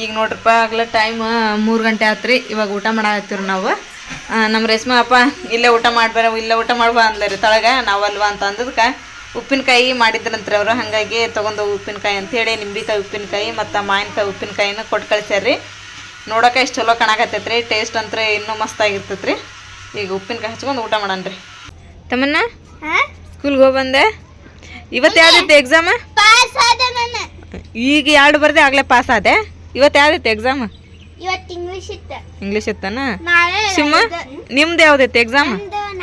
ಈಗ ನೋಡ್ರಪ್ಪ ಆಗ್ಲೇ ಟೈಮ್ ಮೂರು ಗಂಟೆ ಆತ್ರಿ. ಇವಾಗ ಊಟ ಮಾಡಾಕತ್ತೀವ್ರಿ ನಾವು. ನಮ್ಮ ರೇಷ್ಮೆ ಅಪ್ಪ ಇಲ್ಲೇ ಊಟ ಮಾಡ್ಬಾರ ಇಲ್ಲೇ ಊಟ ಮಾಡ್ಬಾ ಅಂದ್ಲರಿ ತಳಗ. ನಾವಲ್ವಾ ಅಂತ ಅಂದದಕ್ಕೆ ಉಪ್ಪಿನಕಾಯಿ ಮಾಡಿದ್ರಂತ್ರಿ ಅವರು. ಹಾಗಾಗಿ ತೊಗೊಂಡು ಉಪ್ಪಿನಕಾಯಿ ಅಂತೇಳಿ ನಿಂಬಿಕಾಯಿ ಉಪ್ಪಿನಕಾಯಿ ಮತ್ತು ಮಾವಿನಕಾಯಿ ಉಪ್ಪಿನಕಾಯಿನ ಕೊಟ್ಟು ಕಳಿಸ್ಯಾರ್ರಿ. ನೋಡೋಕೆ ಇಷ್ಟು ಚಲೋ ಕಾಣಕತ್ತೈತ್ರಿ. ಟೇಸ್ಟ್ ಅಂತ ಇನ್ನೂ ಮಸ್ತ್ ಆಗಿರ್ತೈತ್ರಿ ಈಗ ಉಪ್ಪಿನಕಾಯಿ ಹಚ್ಕೊಂಡು ಊಟ ಮಾಡಣ್ರಿ ತಮ್ಮನ್ನ ಸ್ಕೂಲ್ಗೆ ಹೋಗಿ ಬಂದೆ? ಇವತ್ತು ಯಾವ್ದಿತ್ತು ಎಕ್ಸಾಮ್ ಈಗ ಎರಡು ಬರ್ದೆ ಆಗಲೇ ಪಾಸ್ ಆದೆ? ಇವತ್ತು ಯಾವ್ದೈತೆ ಎಕ್ಸಾಮ್ ಇವತ್ತು ಇಂಗ್ಲಿಷ್ ಇತ್ತು. ಇಂಗ್ಲೀಷ್ ಇತ್ತನ? ನಾಳೆ ಸಿಮ್ಮ ನಿಮ್ದು ಯಾವ್ದೈತೆ ಎಕ್ಸಾಮ್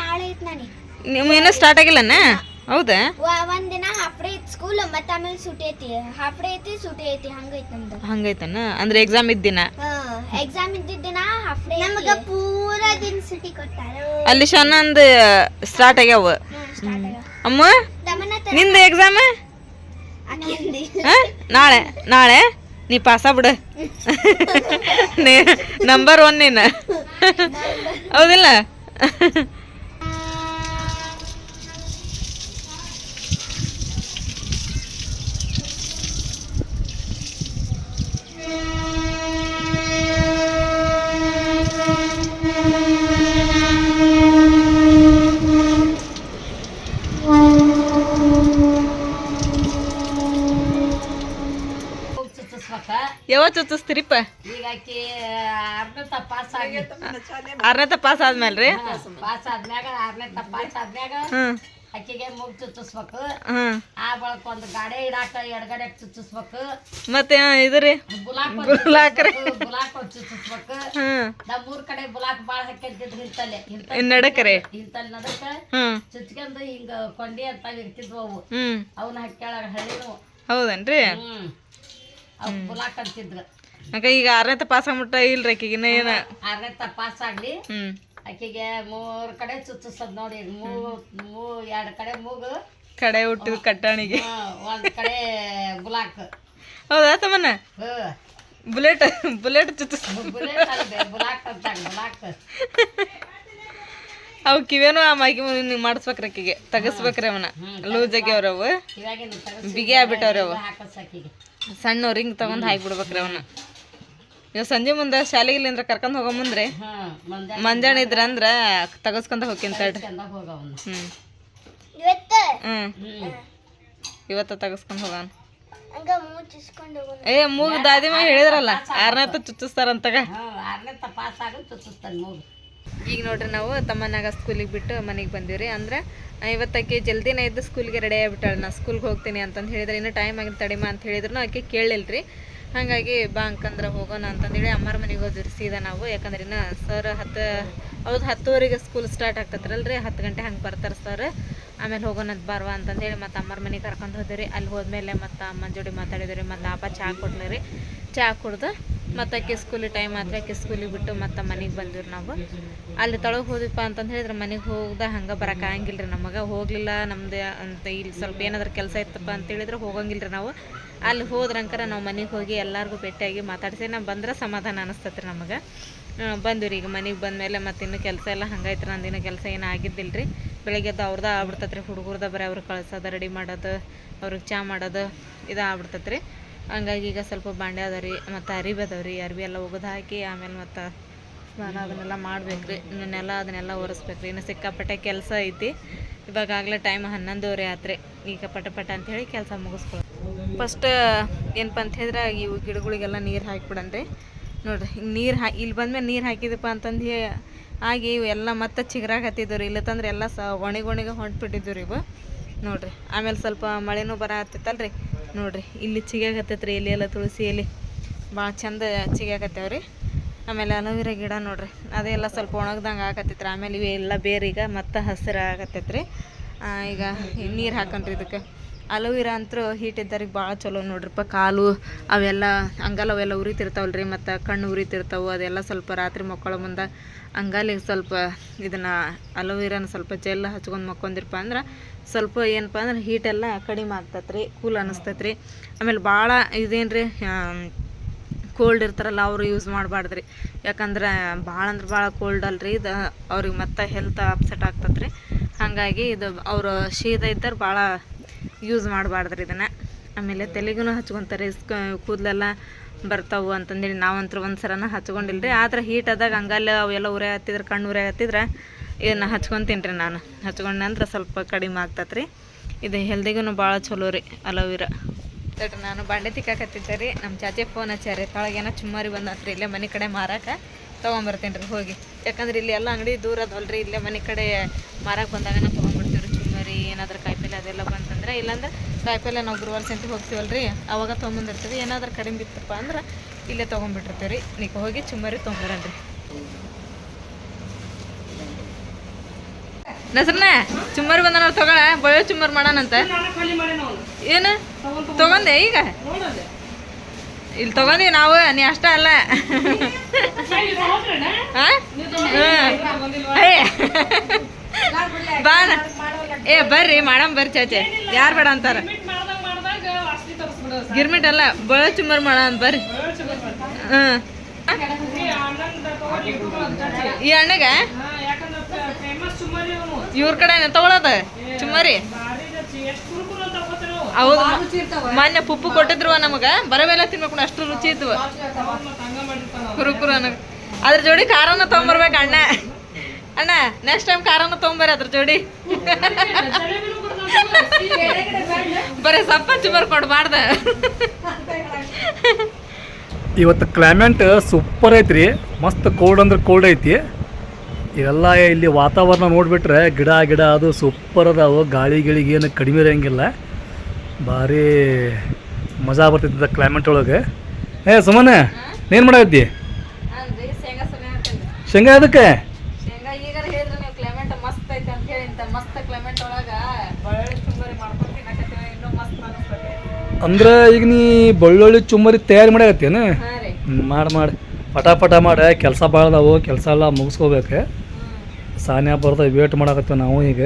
ನಾಳೆ ನನಗೆ ನಿಮ್ಮ ಇನ್ನೂ ಸ್ಟಾರ್ಟ್ ಆಗಿಲ್ಲನ? ಹೌದಾ? ಒಂದಿನ ಒಂದ್ ದಿನ ಹಾಫ್ ಡೇ ಐತಿ ಸ್ಕೂಲ್ ಮತ್ತೆ ಆಮೇಲೆ ಸೂಟಿ ಐತಿ. ಹಾಫ್ ಡೇ ಐತಿ ಸೂಟಿ ಐತಿ ಹಂಗೈತಿ ನಮ್ದು. ಹಂಗೈತನ? ಅಂದ್ರೆ ಎಕ್ಸಾಮ್ ಇದ್ದಿನ ಎಕ್ಸಾಮ್ ಇದ್ದಿದ್ದ ದಿನ ಹಾಫ್ ಡೇ ನಮಗ ಪೂರಾ ದಿನ ಸೂಟಿ ಕೊಟ್ಟಾರ. ಅಲ್ಲಿ ಶನ್ನಂದು ಸ್ಟಾರ್ಟ್ ಆಗ್ಯಾವ. ಅಮ್ಮ ನಿಂದ ಎಕ್ಸಾಮ್ ನಾಳೆ ನಾಳೆ? ನೀ ಪಾಸ ಬಿಡು. ನೀ ನಂಬರ್ ಒನ್ ನೀನು. ಹೌದಿಲ್ಲ? ಯಾವತ್ತು ಚುಚ್ಚಿಸ್ತೀರಿಪ್ಪ ಈಗ ಆಕಿ ಆರನೇ ಪಾಸ್ ಆಗಿ ಆರನೇ ಪಾಸ್ ಆದ್ಮೇಲೆ ರೀ ಪಾಸ್ ಆದ್ಮ್ಯಾಗ ಆರನೇ ಪಾಸ್ ಆದ್ಮ್ಯಾಗ ಹ್ಮ್. ಮುಗ್ ಮೂಗ್ ಚುಚ್ಚಿಸ್ಬೇಕು. ಹ್ಮ್. ಆ ಬಳಕ ಒಂದು ಗಾಡಿ ಇಡಾಕ ಎಡಗಡೆ ಚುಚ್ಚಿಸ್ಬೇಕು. ಮತ್ತೆ ಇದು ರೀ. ಬುಲಾಕ್ ಗುಲಾಕ್ ರೀ. ಬುಲಾಕ್ ಒಂದ್ ಚುಚ್ಚಿಸ್ಬೇಕು. ಹ್ಮ್. ನಮ್ಮ ಊರ್ ಕಡೆ ಬುಲಾಕ್ ಬಾಳ ಹಾಕಿರ್ತಿದ್ರು ಇಂತಲ್ಲೇ ಇನ್ ನಡಕ ರೀ. ಇಂತಲ್ಲ ನದಕ್ಕ ಹ್ಮ್. ಚುಚ್ಕೊಂಡು ಹಿಂಗ ಕೊಂಡಿ ಅಂತ ಇರ್ತಿದ್ವು ಅವು. ಹ್ಮ್. ಅವನ್ನ ಹಾಕ್ಯಾಳ ಹಳ್ಳಿನು ಹೌದನ್ರಿ? ಹ್ಮ್. ಅಕ್ಕ ಈಗ ಆರನೇ ಪಾಸ್ ಆಗ್ಬಿಟ್ಟ ಇಲ್ರಿ ಆಕಿಗೆ ಇನ್ನ ಏನ? ಆರನೇ ಪಾಸ್ ಆಗ್ಲಿ. ಹ್ಮ್. ಆಕಿಗೆ ಮೂರ್ ಕಡೆ ಚುಚ್ಚಿಸದ್ ನೋಡಿ ಮೂ ಮೂ ಎರಡ್ ಕಡೆ ಮೂಗು. ಕಡೆ ಹುಟ್ಟಿದ ಕಟ್ಟಾಣಿಗೆ. ಒಂದ್ ಕಡೆ ಬುಲಾಕ್. ಹೌದಾ ತಮ್ಮನ ಹ್ಮ್. ಬುಲೆಟ್ ಬುಲೆಟ್ ಚುಚ್ಚಿಸ್ ಬು- ಬುಲೆಟ್ ಬುಲಾಕ್ ಅಂತಾಗ ಬುಲಾಕ್. ಅವು ಕಿವೇನು ಆ ಮಾಗಿ ನೀವು ಮಾಡಿಸ್ಬೇಕ್ರಿ ಆಕಿಗೆ. ತಗಸ್ಬೇಕ್ರಿ ಅವನ ಲೂಸ್ ಆಗ್ಯಾವ್ರ ಅವು. ಇವಾಗಿನ ತಗಸ್ ಬಿಗಿ ಆಗ್ಬಿಟ್ಟವ್ರಿ ಅವು. ಹಾಕಸ್ ಆಕಿಗೆ. ಸಣ್ಣ ರಿಂಗ್ ತಗೊಂಡ್ ಹಾಕ್ಬಿಡ್ಬೇಕ್ರಿ ಅವನ. ಇವ್ ಸಂಜೆ ಮುಂದೆ ಶಾಲೆಗಿಲ್ಲಿಂದ್ರ ಕರ್ಕೊಂಡ್ ಹೋಗೋ ಮುಂದ್ರಿ? ಮಂಜಾಣ ಇದ್ರ ಅಂದ್ರ ತಗಸ್ಕೊಂತ ಹೋಗ್ತೀನಿ ತಡ್ರಿ. ಹೋಗವನ್ನ ಹ್ಮ್. ಇವತ್ತು? ಹ್ಮ್. ಇವತ್ತ ತಗಸ್ಕೊಂಡ್ ಹೋಗೋಣ ಹಂಗ ಮುಚ್ಚಿಸ್ಕೊಂಡು ಹೋಗೋಣ. ಏ ಮೂಗ್ ದಾದಿ ಮ್ಯಾಗ ಹೇಳಿದ್ರಲ್ಲ ಆರನೇ ಚುಚ್ಚಿಸ್ತಾರಂತಾಗ. ಆರನೇ ಪಾಸ್ ಆಗ ಚುಚ್ಚಿಸ್ತಾನೆ ಮೂಗು. ಈಗ ನೋಡ್ರಿ ನಾವು ತಮ್ಮನಾಗ ಸ್ಕೂಲಿಗೆ ಬಿಟ್ಟು ಮನೆಗೆ ಬಂದಿವ್ರಿ. ಅಂದ್ರೆ ಇವತ್ತಕ್ಕೆ ಜಲ್ದಿನೇ ಎದ್ದು ಸ್ಕೂಲ್ಗೆ ರೆಡಿ ಆಗಿಬಿಟ್ಟಾಳೆ. ನಾ ಸ್ಕೂಲ್ಗೆ ಹೋಗ್ತೀನಿ ಅಂತಂದು ಹೇಳಿದ್ರೆ ಇನ್ನೂ ಟೈಮ್ ಆಗಿ ತಡಿಮ ಅಂತ ಹೇಳಿದ್ರು ಆಕೆ ಕೇಳಿಲ್ರಿ ಹಾಗಾಗಿ ಬಾ ಅಂಕಂದ್ರೆ ಹೋಗೋಣ ಅಂತಂದೇಳಿ ಅಮ್ಮರ ಮನೆಗೆ ಹೋದ್ರಿ ಸೀದಾ ನಾವು. ಯಾಕಂದ್ರೆ ಇನ್ನು ಸರ್ ಹತ್ತು ಅವ್ರದ್ದು ಹತ್ತುವರೆಗೆ ಸ್ಕೂಲ್ ಸ್ಟಾರ್ಟ್ ಆಗ್ತತ್ರಲ್ರಿ ಹತ್ತು ಗಂಟೆ ಹಂಗೆ ಬರ್ತಾರೆ ಸರ್ ಆಮೇಲೆ ಹೋಗೋಣ ಅಂತ ಬಾರ್ವಾ ಅಂತಂದೇಳಿ ಮತ್ತು ಅಮ್ಮರ ಮನೆಗೆ ಕರ್ಕೊಂಡು ಹೋದ್ರಿ ಅಲ್ಲಿ ಹೋದ್ಮೇಲೆ ಮತ್ತು ಅಮ್ಮನ ಜೋಡಿ ಮಾತಾಡಿದ್ರಿ ಮತ್ತು ಅಪ್ಪ ಚಹಾ ಕೊಡ್ಲಿ ಚಹಾ ಕುಡ್ದು ಮತ್ತು ಅಕ್ಕಿ ಸ್ಕೂಲಿ ಟೈಮ್ ಆದರೆ ಅಕ್ಕಿ ಸ್ಕೂಲಿಗೆ ಬಿಟ್ಟು ಮತ್ತು ಮನೆಗೆ ಬಂದಿವ್ರಿ ನಾವು. ಅಲ್ಲಿ ತೊಳಗೆ ಹೋದಿಪ್ಪ ಅಂತಂದು ಹೇಳಿದ್ರೆ ಮನೆಗೆ ಹೋಗ್ದ ಹಂಗೆ ಆಗಂಗಿಲ್ಲ ರೀ ನಮಗೆ. ಹೋಗಲಿಲ್ಲ ನಮ್ದು ಅಂತ ಇಲ್ಲಿ ಸ್ವಲ್ಪ ಏನಾದ್ರು ಕೆಲಸ ಇತ್ತಪ್ಪ ಅಂತ ಹೇಳಿದ್ರೆ ಹೋಗಂಗಿಲ್ಲ ರೀ ನಾವು. ಅಲ್ಲಿ ಹೋದ್ರಂಕರ ನಾವು ಮನೆಗೆ ಹೋಗಿ ಎಲ್ಲರಿಗೂ ಭೇಟಿಯಾಗಿ ಮಾತಾಡಿಸಿ ನಾವು ಬಂದ್ರೆ ಸಮಾಧಾನ ಅನಿಸ್ತತ್ರಿ ನಮಗೆ. ಬಂದಿವ್ರಿ ಈಗ ಮನೆಗೆ ಬಂದಮೇಲೆ ಮತ್ತು ಇನ್ನೂ ಕೆಲಸ ಎಲ್ಲ ಹಂಗೈತ್ರಿ ನಂದಿನ ಕೆಲಸ ಏನು ಆಗಿದ್ದಿಲ್ಲ ರೀ ಬೆಳಗ್ಗೆದ್ದು ಅವ್ರದ್ದು ಆಗ್ಬಿಡ್ತತ್ರಿ, ಹುಡುಗರ್ದ ಬರೀ ಅವ್ರಿಗೆ ಕಳ್ಸೋದು, ರೆಡಿ ಮಾಡೋದು, ಅವ್ರಿಗೆ ಚಾ ಮಾಡೋದು, ಇದು ಆಗ್ಬಿಡ್ತತ್ರಿ. ಹಂಗಾಗಿ ಈಗ ಸ್ವಲ್ಪ ಬಾಂಡೆ ಅದ ರೀ, ಮತ್ತು ಅರಿಬಿ ಅದಾವ ರೀ ಅರಿವಿ ಎಲ್ಲ ಒಗೆದು ಹಾಕಿ ಆಮೇಲೆ ಮತ್ತು ಸ್ನಾನ ಅದನ್ನೆಲ್ಲ ಮಾಡ್ಬೇಕು ರೀ ಇನ್ನೆಲ್ಲ ಅದನ್ನೆಲ್ಲ ಒರೆಸ್ಬೇಕು ರೀ, ಇನ್ನು ಸಿಕ್ಕಾಪಟ್ಟೆ ಕೆಲಸ ಐತಿ. ಇವಾಗಾಗಲೇ ಟೈಮ್ ಹನ್ನೊಂದುವರೆ ಆತ್ರಿ, ಈಗ ಪಟ ಪಟ ಅಂಥೇಳಿ ಕೆಲಸ ಮುಗಿಸ್ಕೊಳ್ಳಿ ಫಸ್ಟ್ ಏನಪ್ಪ ಅಂತ ಹೇಳಿದ್ರೆ, ಇವು ಗಿಡಗಳಿಗೆಲ್ಲ ನೀರು ಹಾಕಿಬಿಡನ್ರಿ ನೋಡ್ರಿ, ಹಿಂಗೆ ನೀರು ಹಾ ಇಲ್ಲಿ ಬಂದಮೇಲೆ ನೀರು ಹಾಕಿದಪ್ಪ ಅಂತಂದು ಆಗಿ ಇವು ಎಲ್ಲ ಮತ್ತೆ ಚಿಗುರಾಕತ್ತಿದ್ವು ರೀ ಇಲ್ಲತ್ತಂದ್ರೆ ಎಲ್ಲ ಸ ಒಣಗೊಣಿಗೆ ಹೊಂಟ್ಬಿಟ್ಟಿದ್ದು ರೀ ಇವು. ನೋಡಿರಿ, ಆಮೇಲೆ ಸ್ವಲ್ಪ ಮಳೆನೂ ಬರ ಹತ್ತೈತಲ್ರಿ ನೋಡ್ರಿ, ಇಲ್ಲಿ ಚಿಗಾಕತ್ತೈತ್ರಿ ಎಲೆ ಎಲ್ಲ ತುಳಸಿ ಎಲೆ ಭಾಳ ಚಂದ ಚಿಗಾಕತ್ತೇವ್ರಿ ಆಮೇಲೆ ಅಲೋವೆರಾ ಗಿಡ ನೋಡ್ರಿ ಅದೆಲ್ಲ ಸ್ವಲ್ಪ ಒಣಗ್ದಂಗೆ ಆಗತ್ತೈತ್ರಿ ಆಮೇಲೆ ಇವೆಲ್ಲ ಬೇರೆ ಈಗ ಮತ್ತೆ ಹಸಿರು ಆಗತ್ತೈತ್ರಿ ಈಗ ನೀರು ಹಾಕನ್ರಿ ಇದಕ್ಕೆ. ಅಲೋವೆರಾ ಅಂತೂ ಹೀಟ್ ಇದ್ದವ್ರಿಗೆ ಭಾಳ ಚಲೋ ನೋಡ್ರಿಪ್ಪ ಕಾಲು ಅವೆಲ್ಲ ಹಂಗಲ್ಲ ಅವೆಲ್ಲ ಉರಿತಿರ್ತಾವಲ್ರಿ, ಮತ್ತು ಕಣ್ಣು ಉರಿತಿರ್ತಾವೆ, ಅದೆಲ್ಲ ಸ್ವಲ್ಪ ರಾತ್ರಿ ಮಕ್ಕಳ ಮುಂದೆ ಅಂಗಾಲಿಗೆ ಸ್ವಲ್ಪ ಇದನ್ನು ಅಲೋವೆರಾನ ಸ್ವಲ್ಪ ಜೆಲ್ ಹಚ್ಕೊಂಡು ಮಕ್ಕೊಂದಿರಪ್ಪ ಅಂದ್ರೆ ಸ್ವಲ್ಪ ಏನಪ್ಪ ಅಂದ್ರೆ ಹೀಟೆಲ್ಲ ಕಡಿಮೆ ಆಗ್ತೈತ್ರಿ ಕೂಲ್ ಅನಿಸ್ತೈತ್ರಿ. ಆಮೇಲೆ ಭಾಳ ಇದೇನು ರೀ ಕೋಲ್ಡ್ ಇರ್ತಾರಲ್ಲ ಅವರು ಯೂಸ್ ಮಾಡಬಾರ್ದ್ರಿ. ಯಾಕಂದ್ರೆ ಭಾಳ ಅಂದ್ರೆ ಭಾಳ ಕೋಲ್ಡ್ ಅಲ್ರಿ, ಇದು ಅವ್ರಿಗೆ ಮತ್ತೆ ಹೆಲ್ತ್ ಅಪ್ಸೆಟ್ ಆಗ್ತತ್ರಿ. ಹಾಗಾಗಿ ಇದು ಅವರು ಶೀತ ಇದ್ದರೆ ಭಾಳ ಯೂಸ್ ಮಾಡಬಾರ್ದ್ರಿ ಇದನ್ನು. ಆಮೇಲೆ ತಲೆಗೂ ಹಚ್ಕೊತಾರೆ ಕೂದಲೆಲ್ಲ ಬರ್ತಾವು ಅಂತಂದೇಳಿ ನಾವಂತೂ ಒಂದು ಸರನ ಹಚ್ಕೊಂಡಿಲ್ಲ ರೀ ಆದ್ರೆ ಹೀಟ್ ಆದಾಗ ಹಂಗಲ್ಲ ಅವೆಲ್ಲ ಉರೆ ಹತ್ತಿದ್ರೆ, ಕಣ್ಣು ಉರೆ ಹತ್ತಿದ್ರೆ ಇದನ್ನು ಹಚ್ಕೊತೀನಿ ರೀ ನಾನು. ಹಚ್ಕೊಂಡ ನಂತರ ಸ್ವಲ್ಪ ಕಡಿಮೆ ಆಗ್ತತ್ ರೀ ಇದು ಹೆಲ್ದಿಗೂ ಭಾಳ ಚಲೋ ರೀ ಅಲೋವಿರ. ತಡ್ರಿ, ನಾನು ಬಾಂಡೆ ತಿಕ್ಕಾಕತ್ತಿದ್ದೆ ರೀ. ನಮ್ಮ ಚಾಚೆ ಫೋನ್ ಹಚ್ಚಾರಿ ತೊಳಗೇನೋ ಚುಮ್ಮಾರಿ ಬಂದತ್ರಿ. ಇಲ್ಲೇ ಮನೆ ಕಡೆ ಮಾರಕ್ಕೆ ತೊಗೊಂಬರ್ತೀನಿ ರೀ ಹೋಗಿ. ಯಾಕಂದ್ರೆ ಇಲ್ಲಿ ಎಲ್ಲ ಅಂಗಡಿ ದೂರ ಅದವಲ್ರಿ. ಇಲ್ಲೇ ಮನೆ ಕಡೆ ಮಾರಕ್ಕೆ ಬಂದಾಗ ನಾವು ತೊಗೊಂಬರ್ತೀವಿ ರೀ ಚುಮ್ಮರಿ. ಏನಾದ್ರೂ ಕಾಯಿಪಲ್ಲೆ ಅದೆಲ್ಲ ಬಂತಂದ್ರೆ ಇಲ್ಲಾಂದ್ರೆ ಕಾಯಿಪಲ್ಲೆ ನಾವು ಗುರುವಾರ ಸಂತೆ ಹೋಗ್ತೀವಲ್ರಿ ಅವಾಗ ತೊಗೊಂಬಂದಿರ್ತೀವಿ. ಏನಾದ್ರೂ ಕಡಿಮೆ ಬಿತ್ತಪ್ಪ ಅಂದ್ರೆ ಇಲ್ಲೇ ತೊಗೊಂಬಿಟ್ಟಿರ್ತೀವಿ ರೀ ನೀವು ಹೋಗಿ ಚುಮ್ಮರಿ ತೊಗೊಂಬರನ್ರಿ ನಸ್ರನ ಚುಮ್ಮರಿ ಬಂದ ನಾವು ತಗೊಳ. ಬಯೋ ಚುಮ್ಮರಿ ಮಾಡೋಣಂತ. ಏನು ತಗೊಂಡೆ ಈಗ? ಇಲ್ಲಿ ತಗೊಂಡಿ ನಾವು ನೀ ಅಷ್ಟ ಅಲ್ಲ. ಬಾ ಏ ಬರ್ರಿ ಮಾಡಮ್ ಬರ್ರಿ ಚಾಚೆ. ಯಾರು ಬೇಡ ಅಂತಾರ? ಗಿರ್ಮಿಟ್ ಅಲ್ಲ ಬಳ ಚುಮ್ಮರ್ ಮಾಡ ಬರ್ರಿ. ಹಾಂ. ಈ ಅಣ್ಣಗ? ಇವ್ರ ಕಡೆ ತಗೊಳದ? ಚುಮ್ಮರಿ? ಹೌದು. ಮಾನ್ಯ ಪುಪ್ಪು ಕೊಟ್ಟಿದ್ರು ನಮಗ. ಬರವೆಲ್ಲ ತಿನ್ಬೇಕು ಅಷ್ಟು ರುಚಿ ಇದ್ವು. ಕುರುಕುರು ಅನ್ನೋ ಅದ್ರ ಜೋಡಿ ಖಾರನ ತಗೊಂಬರ್ಬೇಕು ಅಣ್ಣ. ಅಣ್ಣ ನೆಕ್ಸ್ಟ್ ಟೈಮ್ ಖಾರನ ತೊಗೊಂಬರ್ರಿ ಅದ್ರ ಜೋಡಿ. ಬರೀ ಸಪ್ಪ ಬರ್ಕೊಂಡು ಮಾಡ್ದ. ಇವತ್ತು ಕ್ಲೈಮೇಟ್ ಸೂಪರ್ ಐತ್ರಿ ಮಸ್ತ್ ಕೋಲ್ಡ್ ಅಂದ್ರೆ ಕೋಲ್ಡ್ ಐತಿ. ಇವೆಲ್ಲ ಇಲ್ಲಿ ವಾತಾವರಣ ನೋಡಿಬಿಟ್ರೆ ಗಿಡ ಗಿಡ ಅದು ಸೂಪರ್ ಅದಾವು ಗಾಳಿ ಗಿಳಿಗೆ ಏನು ಕಡಿಮೆ ಇರೋಂಗಿಲ್ಲ. ಭಾರಿ ಮಜಾ ಬರ್ತೈತಿ ಕ್ಲೈಮೇಟ್ ಒಳಗೆ. ಏ ಸುಮ್ಮನೆ ಏನು ಮಾಡಾಕತ್ತಿ? ಹಾಕಂದ್ರಿ ಶೇಂಗಾ ಅದಕ್ಕೆ ಶೇಂಗಾ ಈಗ ಹೇಳಿದ್ರೆ ನೀವು ಕ್ಲೈಮೇಟ್ ಮಸ್ತ್ ಐತೆ ಅಂತ ಹೇಳಿ ಇಂಥ ಮಸ್ತ್ ಕ್ಲೈಮೇಟ್ ಒಳಗ ಬಳ್ಳುಳ್ಳಿ ಚುಮ್ಮರಿ ಮಾಡ್ಕೊಂಡು ತಿನ್ನಕತ್ತೀವಿ ಇನ್ನೂ ಮಸ್ತ್ ಅನಿಸ್ತೈತಿ ಅಂದ್ರೆ ಈಗ ನೀ ಬೆಳ್ಳುಳ್ಳಿ ಚುಮ್ಮರಿ ತಯಾರಿ ಮಾಡಾಕತ್ತೇನು ಮಾಡಿ ಮಾಡಿ. ಪಟ ಪಟ ಮಾಡಿ ಕೆಲಸ ಭಾಳ ಅದಾವು ಕೆಲಸ ಎಲ್ಲ ಮುಗಿಸ್ಕೋಬೇಕು. ಸಾನ್ಯ ಬರ್ದ ವೇಟ್ ಮಾಡಾಕತ್ತೇವೆ ನಾವು ಈಗ.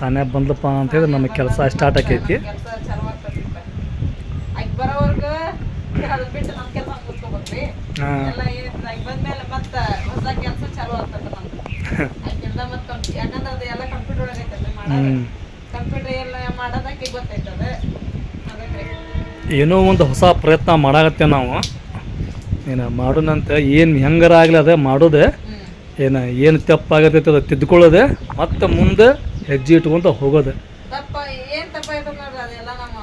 ಸಾನ್ಯಾ ಬಂದಪ್ಪ ಅಂತ ಹೇಳಿದ್ರೆ ನಮಗೆ ಕೆಲಸ ಸ್ಟಾರ್ಟ್ ಆಕೈತಿ ಕಂಪ್ಯೂಟರ್ ಎಲ್ಲ ಮಾಡೋದಕ್ಕೆ ಗೊತ್ತೈತದೆ ಏನೋ ಒಂದು ಹೊಸ ಪ್ರಯತ್ನ ಮಾಡಾಗತ್ತೆ ನಾವು. ಏನು ಮಾಡೋಣಂತ ಏನು ಹೆಂಗಾರ ಆಗಲಿ ಅದೇ ಮಾಡೋದೆ. ಏನು ಏನು ತಪ್ಪಾಗತೈತೆ ಅದು ತಿದ್ಕೊಳ್ಳೋದೆ. ಮತ್ತು ಮುಂದೆ ಹೆಜ್ಜೆ ಇಟ್ಕೊಂತ ಹೋಗೋದೆ. ತಪ್ಪ ಏನ್ ತಪ್ಪ ಐತದ ನೋಡ್ರಿ ಅದೆಲ್ಲ ನಮ್ಮ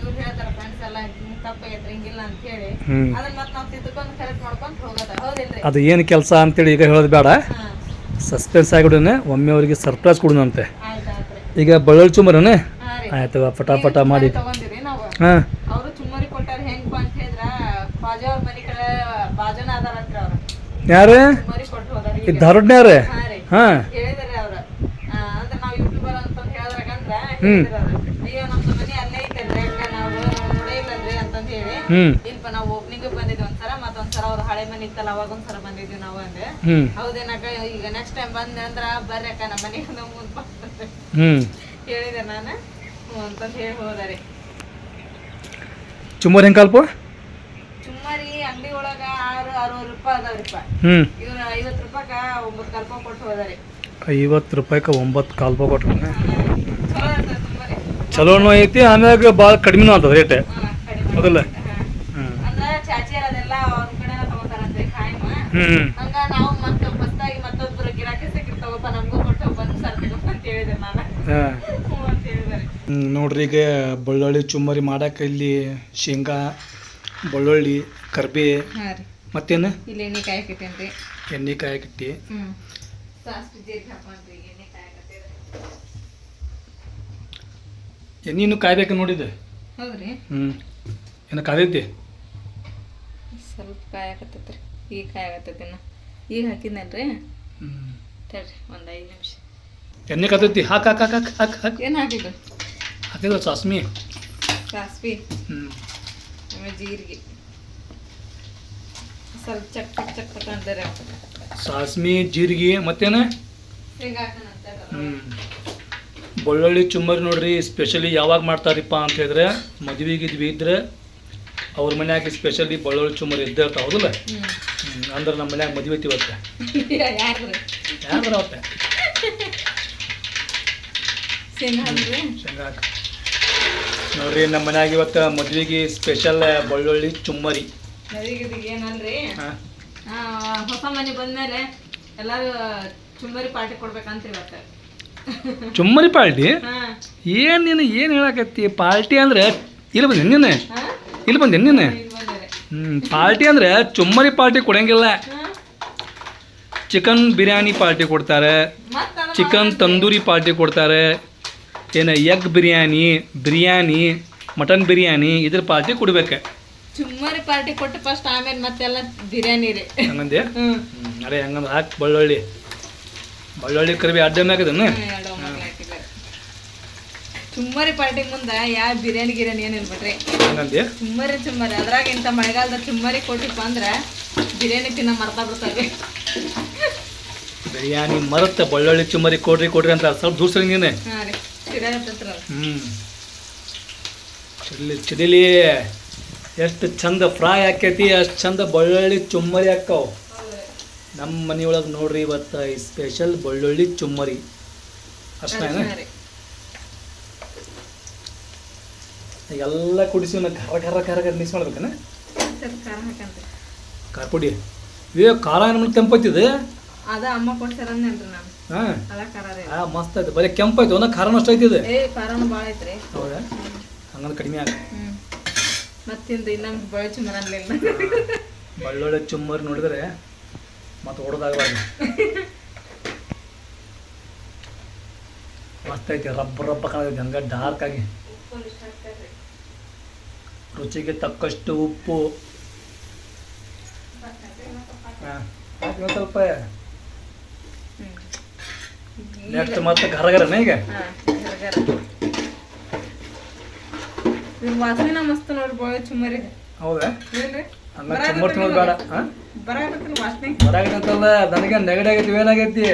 ಇವ್ರು ಹೇಳ್ತಾರ ಫ್ರೆಂಡ್ಸ್ ಎಲ್ಲ ಹಿಂಗ್ ತಪ್ಪ ಐತ್ರಿ ಹಿಂಗಿಲ್ಲ ಅಂತ ಹೇಳಿ. ಹ್ಞೂ ಅದನ್ನ ಮತ್ತೆ ನಾವು ತಿದ್ದುಕೊಂಡು ಕರೆಕ್ಟ್ ಮಾಡ್ಕೊಂತ ಹೋಗೋದ. ಹೌದಿಲ್ರಿ? ಅದು ಏನು ಕೆಲಸ ಅಂತೇಳಿ ಈಗ ಹೇಳೋದು ಬೇಡ. ಸಸ್ಪೆನ್ಸ್ ಆಗಿಬಿಡೋಣ ಒಮ್ಮೆ ಅವರಿಗೆ ಸರ್ಪ್ರೈಸ್ ಕೊಡೋಣಂತೆ. ಈಗ ಬಳ್ಳಲ್ ಚುಮರನೇ ಆಯ್ತು ಪಟಾಪಟ ಪಟ ಮಾಡಿ ಹಾಂ. ಅವರು ಚುಮ್ಮರಿ ಕೊಟ್ಟಾರ ಹೆಂಗಪ್ಪ ಅಂತ ಹೇಳಿದ್ರ ಬಾಜು ಅವ್ರ ಮನಿ ಕಡೆ ಬಾಜನ ಅದಾರ ಅಂತ ಅವ್ರ. ಯಾರು? ಚುಮ್ಮರಿ ಕೊಟ್ಟು ಹೋದಾರ ಈ ಧಾರವಾಡನ್ಯಾರ ಹಾ ರೀ. ಹಾಂ. ಹೇಳಿದಾರೆ ಅವ್ರ. ಅಂದ್ರೆ ನಾವು ಯೂಟ್ಯೂಬರ್ ಅಂತ ಹೇಳಿದ್ರಾಗಂದ್ರ ಹ್ಮ್. ಹೇಳಿದ್ರು. ಅಯ್ಯೋ ನಮ್ದು ಮನಿ ಅಲ್ಲೇ ಐತಲ್ರಿ ಹಂಗ ನಾವು ನೋಡೇ ಇಲ್ಲಲ್ರಿ ಅಂತಂದ್ ಹೇಳಿ. ಹ್ಞೂ ಇಲ್ಪ ನಾವು ಓಪನಿಂಗ್ ಬಂದಿದ್ವಿ ಒಂದ್ಸಲ ಮತ್ತೊಂದ್ಸಲ ಅವ್ರ ಹಳೆ ಮನೆ ಇತ್ತಲ್ಲ ಅವಾಗ ಒಂದ್ಸಲ ಬಂದಿದ್ವಿ ನಾವು ಅಂದ್ರೆ ಹ್ಞೂ ಹೌದೇನಕ್ಕ ಈಗ ನೆಕ್ಸ್ಟ್ ಟೈಮ್ ಬಂದೆ ಅಂದ್ರ ಬರ್ರಿ ಅಕ್ಕ ನಮ್ಮ ಮನೆಗೆ ಮುಂದ್ ಬರ್ತದೆ ಹ್ಞೂ ಹೇಳಿದೆ ನಾನು. ಹ್ಞೂ ಅಂತಂದ್ ಹೇಳಿ ಹೋದಾರಿ. ಚುಮ್ಮರಿ ಹೆಂಗೆ ಕಲ್ಪ ಚುಮ್ಮರಿ ಅಂಗಡಿ ಒಳಗ ಆರು ಅರವತ್ತು ರೂಪಾಯಿ ಅದಾವ್ರಿಪ್ಪ ಹ್ಞೂ ಇವ್ರು ಐವತ್ತು ರೂಪಾಯಿಗ ಒಂಬತ್ತು ಕಲ್ಪ ಕೊಟ್ಟು ಹೋದಾರಿ. ಐವತ್ತು ರೂಪಾಯಿಗೆ ಒಂಬತ್ತು ಕಾಲ್ಪ ಕೊಟ್ರು ಚಲೋನು ಐತಿ ಆಮ್ಯಾಗ ಭಾಳ ಕಡಿಮೆನೂ ಅಂತದ ರೇಟ್ ಹೌದಲ್ಲ? ಹ್ಞೂ ಹಾಂ. ನೋಡ್ರಿ ಈಗ ಬೆಳ್ಳುಳ್ಳಿ ಚುಮ್ಮರಿ ಮಾಡಕ್ಕೆ ಇಲ್ಲಿ ಶೇಂಗಾ ಬೆಳ್ಳುಳ್ಳಿ ಕರ್ಬೆ ಹಾಂ ರೀ. ಮತ್ತೇನು? ಇಲ್ಲಿ ಎಣ್ಣೆ ಕಾಯಕತ್ತೇನೆ ರೀ ಎಣ್ಣೆ ಕಾಯಕ್ಕಿಟ್ಟಿ ಹ್ಞೂ ಸಾಸ್ವಿ ಜೀರಿಗೆ ಹಾಕೊಂಡ್ರಿ ಈಗ ಎಣ್ಣೆ ಕಾಯಕತ್ತೀರಿ ಎಣ್ಣೆನು ಕಾಯ್ಬೇಕು ನೋಡಿದೆ ಹೌದ್ರಿ. ಹ್ಞೂ ಏನು ಕಾದೈತಿ ಸ್ವಲ್ಪ ಕಾಯಕತ್ತೈತ್ರಿ. ಈಗ ಕಾಯಕತ್ತೈತಿ ಈಗ ಹಾಕಿದ್ನಲ್ರಿ? ಹ್ಞೂ ತಡ್ರಿ ಒಂದು ಐದು ನಿಮಿಷ. ಎಣ್ಣೆ ಕಾದೈತಿ ಹಾಕ್ ಹಾಕ್ ಹಾಕ್ ಹಾಕ್ ಹಾಕ್ ಹಾಕ್. ಏನು ಹಾಕಿದ್ದು? ಹಾಕಿದ್ರೆ ಸಾಸ್ಮಿ ಸಾಸ್ವಿ ಹ್ಞೂ ಆಮೇಲೆ ಜೀರಿಗೆ. ಸ್ವಲ್ಪ ಚಕ್ ಚಕ್ ಚಕ್ ಚಕ್ ಅಂತಾರೆ. ಸಾಸ್ಮಿ ಜೀರಿಗೆ ಮತ್ತೇನು? ಹ್ಞೂ ಬೆಳ್ಳುಳ್ಳಿ ಚುಮ್ಮರಿ ನೋಡ್ರಿ ಸ್ಪೆಷಲಿ ಯಾವಾಗ ಮಾಡ್ತಾರಪ್ಪ ಅಂತ ಹೇಳಿದ್ರೆ ಮದುವೆ ಗಿದ್ವಿ ಇದ್ರೆ ಅವ್ರ ಮನ್ಯಾಗ ಸ್ಪೆಷಲಿ ಬೆಳ್ಳುಳ್ಳಿ ಚುಮ್ಮರಿ ಇದ್ದೇ ಇರ್ತಾವ ಹೌದಲ್ಲ? ಅಂದ್ರೆ ನಮ್ಮ ಮನ್ಯಾಗ ಮದುವೆ ಇವತ್ತೆ. ಯಾರು ಅವತ್ತೆ ಶೇಂಗಾ ಶೇಂಗಾ. ನೋಡ್ರಿ ನಮ್ಮ ಮನ್ಯಾಗ ಇವತ್ತು ಮದ್ವೆಗೆ ಸ್ಪೆಷಲ್ ಬೆಳ್ಳುಳ್ಳಿ ಚುಮ್ಮರಿ. ಏನಲ್ರಿ ಹಾಂ. ಹೊಸ ಮನೆ ಬಂದ್ಮೇಲೆ ಎಲ್ಲಾರು ಚುಮ್ಮರಿ ಪಾರ್ಟಿ ಕೊಡ್ಬೇಕಂತ ಇವತ್ತು. ಚುಮ್ಮರಿ ಪಾರ್ಟಿ? ಏನು ನೀನು ಏನು ಹೇಳಕತ್ತಿ? ಪಾರ್ಟಿ ಅಂದ್ರೆ ಇಲ್ಲಿ ಬಂದೆ ನೀನು ಇಲ್ಲಿ ಬಂದೆ ನೀನು ಪಾರ್ಟಿ ಅಂದ್ರೆ ಚುಮ್ಮರಿ ಪಾರ್ಟಿ ಕೊಡಂಗಿಲ್ಲ. ಚಿಕನ್ ಬಿರಿಯಾನಿ ಪಾರ್ಟಿ ಕೊಡ್ತಾರೆ. ಚಿಕನ್ ತಂದೂರಿ ಪಾರ್ಟಿ ಕೊಡ್ತಾರೆ. ಏನು ಎಗ್ ಬಿರಿಯಾನಿ ಬಿರಿಯಾನಿ ಮಟನ್ ಬಿರಿಯಾನಿ ಇದ್ರ ಪಾರ್ಟಿ ಕೊಡ್ಬೇಕು. ಚುಮ್ಮರಿ ಪಾರ್ಟಿ ಕೊಟ್ಟು ಫಸ್ಟ್ ಆಮೇಲೆ ಮತ್ತೆಲ್ಲ ಬಿರಿಯಾನಿ ರೀ. ಹಂಗಂದೆ ಅರೆ ಹಂಗಂದ್ರೆ ಹಾಕಿ ಬೆಳ್ಳುಳ್ಳಿ. ಬೆಳ್ಳುಳ್ಳಿ ಕರಿಬಿ ಅಡ್ಡ ಮ್ಯಾಗದನ್ನು. ಚುಮ್ಮರಿ ಪಾರ್ಟಿ ಮುಂದೆ ಯಾವ ಬಿರಿಯಾನಿ ಗಿರಿಯಾನಿ ಏನು ಇಲ್ಬಿಟ್ರಿ ಹಂಗಂದೆ ಚುಮ್ಮರಿ ಚುಮ್ಮರಿ. ಅದ್ರಾಗ ಇಂಥ ಮಳೆಗಾಲದ ಚುಮ್ಮರಿ ಕೊಟ್ಟಿಪ್ಪ ಅಂದ್ರೆ ಬಿರಿಯಾನಿ ತಿನ್ನ ಮರ್ತಾ ಬಿಡ್ತಾರೆ ಬಿರಿಯಾನಿ ಮರತ್ತೆ ಬಳ್ಳೊಳ್ಳಿ ಚುಮ್ಮರಿ ಕೊಡ್ರಿ ಕೊಡ್ರಿ ಅಂತ ಸ್ವಲ್ಪ ದೂಸರಿ ನೀನೆ. ಹಾಂ ರೀ. ಹ್ಞೂ ಚಿಡಿಲಿ ಎಷ್ಟು ಚಂದ ಫ್ರೈ ಆಕೈತಿ ಅಷ್ಟು ಚಂದ ಬೆಳ್ಳುಳ್ಳಿ ಚುಮ್ಮರಿ ಹಾಕಾವು ನಮ್ಮ ಮನೆಯೊಳಗೆ ನೋಡ್ರಿ ಇವತ್ತು ಈ ಸ್ಪೆಷಲ್ ಬೆಳ್ಳುಳ್ಳಿ ಚುಮ್ಮರಿ. ಅಷ್ಟೇ ಎಲ್ಲ ಕುಡಿಸಿ ನಾ ಖಾರ ಖಾರ ಖಾರ ಖಾರ ಮಿಕ್ಸ್ ಮಾಡ್ಬೇಕನ? ಖಾರ ಪುಡಿ. ಏ ಖಾರ ನಮ್ಗೆ ತಂಪತ್ತಿದೆ ಅದ ಅಮ್ಮ ಕೊಡ್ತಾರ ನಾನು ಹಾಂ. ಮಸ್ತ್ ಐತಿ. ಬರೀ ಕೆಂಪೈತೆ ಒಂದ ಖಾರನೂ ಐತಿ ಇದು ಏ ಖಾರನು ಭಾಳ ಐತ್ರಿ. ಹೌದಾ? ಹಂಗಂದ್ರೆ ಕಡಿಮೆ ಆಗ ಮತ್ತಿಂದ ಇನ್ನೊಂದು ಬಳೆ ಚುಮ್ಮರ ಅನ್ಲಿಲ್ಲ. ಬೆಳ್ಳುಳ್ಳಿ ಚುಮ್ಮರು ನೋಡಿದ್ರೆ ಮತ್ತೆ ಹೊಡೆದಾಗಬಾರ್ದು ಮಸ್ತ್ ಐತಿ. ರಬ್ಬ ರಬ್ಬ ಕಾಣತೈತಿ. ಹಂಗ ಡಾರ್ಕ್ ಆಗಿ. ರುಚಿಗೆ ತಕ್ಕಷ್ಟು ಉಪ್ಪು. ಹಾಂ. ಸ್ವಲ್ಪ ನೆಕ್ಸ್ಟ್ ಮತ್ತೆ ಗರಗರನ ಈಗ? ವಾಸನೆ ಮಸ್ತ್ ನೋಡ್ರಿ ಬಳೆ ಚುಮ್ಮರಿ. ಹೌದಾ? ಚುಮ್ಮರ್ ತಿನ್ನೋದು ಬೇಡ ಹಾಂ? ಬರಾಕತ್ತಿನ ವಾಸನೆ. ಬರಾಗತ್ತಲ್ಲ ನನಗೆ ನೆಗಡಿ ಆಗೈತಿ ಏನಾಗೈತಿ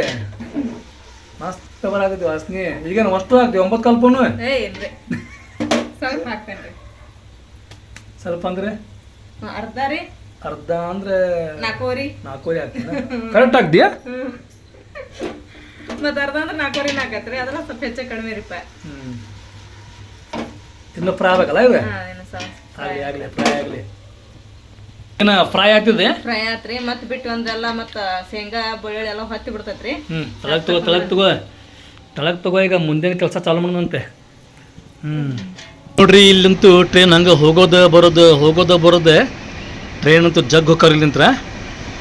ಮಸ್ತ್ ಬರಾಗೈತಿ ವಾಸನೆ. ಈಗೇನು ಅಷ್ಟು ಆಗ್ತಿ ಒಂಬತ್ತು ಕಲ್ಪನು? ಸ್ವಲ್ಪ ಅಂದ್ರೆ? ಅರ್ಧ ರೀ. ಅರ್ಧ ಅಂದ್ರೆ ನಾಲ್ಕೂವರಿ. ನಾಲ್ಕೂವರೆ ಆಗ್ತೀನಿ ಕರೆಕ್ಟ್ ಆಗ್ತೀಯಾ? ಮತ್ತ ಅರ್ಧ ಅಂದ್ರೆ ನಾಲ್ಕೂವರೆ ರೀ ಅದ್ರ ಸ್ವಲ್ಪ ಹೆಚ್ಚು ಕಡಿಮೆ ರೀಪ ಹ್ಞೂ ಇನ್ನು ಫ್ರೈ ಆಗಬೇಕಲ್ಲ ಏನು ಆಗಲಿ ಆಗಲಿ ಫ್ರೈ ಆಗಲಿ. ಏನು ಫ್ರೈ ಆಗ್ತಿದೆ? ಫ್ರೈ ಆತ್ರಿ ಮತ್ ಬಿಟ್ಟು ಒಂದೆಲ್ಲ ಮತ್ತ ಶೇಂಗಾ ಬೆಳ್ಳುಳ್ಳಿ ಎಲ್ಲ ಹೊತ್ತಿ ಬಿಡ್ತೈತ್ರಿ. ಹ್ಞೂ ತಳಗ್ ತಗೋ ತಳಗ್ ತಗೋ. ತಳಗ್ ತಗೋ ಈಗ ಮುಂದಿನ ಕೆಲಸ ಚಾಲು ಮಾಡೋಣಂತೆ. ಹ್ಞೂ ನೋಡ್ರಿ ಇಲ್ಲಂತೂ ಟ್ರೈನ್ ಹಂಗೆ ಹೋಗೋದು ಬರೋದು ಹೋಗೋದು ಬರೋದ. ಟ್ರೈನ್ ಅಂತೂ ಜಗ್ ಹೋಗ್ತಾರ ಇಲ್ಲಿಂತ್ರ.